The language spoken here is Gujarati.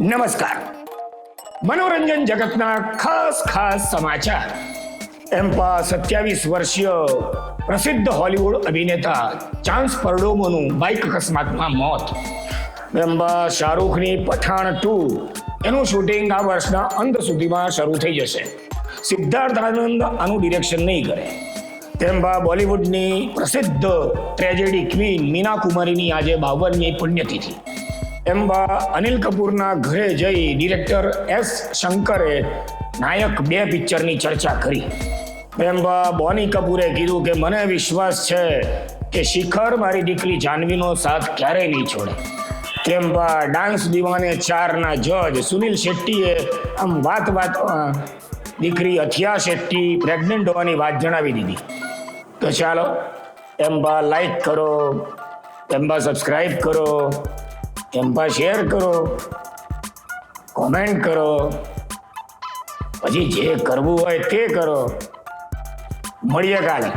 નમસ્કાર. મનોરંજન જગતના ખાસ ખાસ સમાચાર. એમ્પા સત્યાવીસ વર્ષીય પ્રસિદ્ધ હોલિવૂડ અભિનેતા ચાન્સ પરડોમોનું બાઇક અકસ્માતમાં મોત. એમ્બા શાહરૂખની પઠાણ ટુ એનું શૂટિંગ આ વર્ષના અંત સુધીમાં શરૂ થઈ જશે. સિદ્ધાર્થ આનંદ આનું ડિરેક્શન નહીં કરે. તેમ્બા બોલિવૂડની પ્રસિદ્ધ ટ્રેજેડી ક્વીન મીના કુમારીની આજે બાવનમી પુણ્યતિથિ. એમ્બા અનિલ કપૂરના ઘરે જઈ ડિરેક્ટર એસ શંકરે નાયક બે પિક્ચરની ચર્ચા કરી. એમ્બા બોની કપૂરે કીધું કે, મને વિશ્વાસ છે કે શિખર મારી દીકરી જાનવીનો સાથ ક્યારેય નહીં છોડે. તેમ્બા ડાન્સ દીવાને ચારના જજ સુનિલ શેટ્ટીએ આમ વાત વાત દીકરી અથિયા શેટ્ટી પ્રેગ્નન્ટ હોવાની વાત જણાવી દીધી. તો ચાલો એમ્બા લાઈક કરો એમ્બા સબસ્ક્રાઈબ કરો એમ્બા શેર કરો કોમેન્ટ કરો. પછી જે કરવું હોય તે કરો. મળીએ કાલે.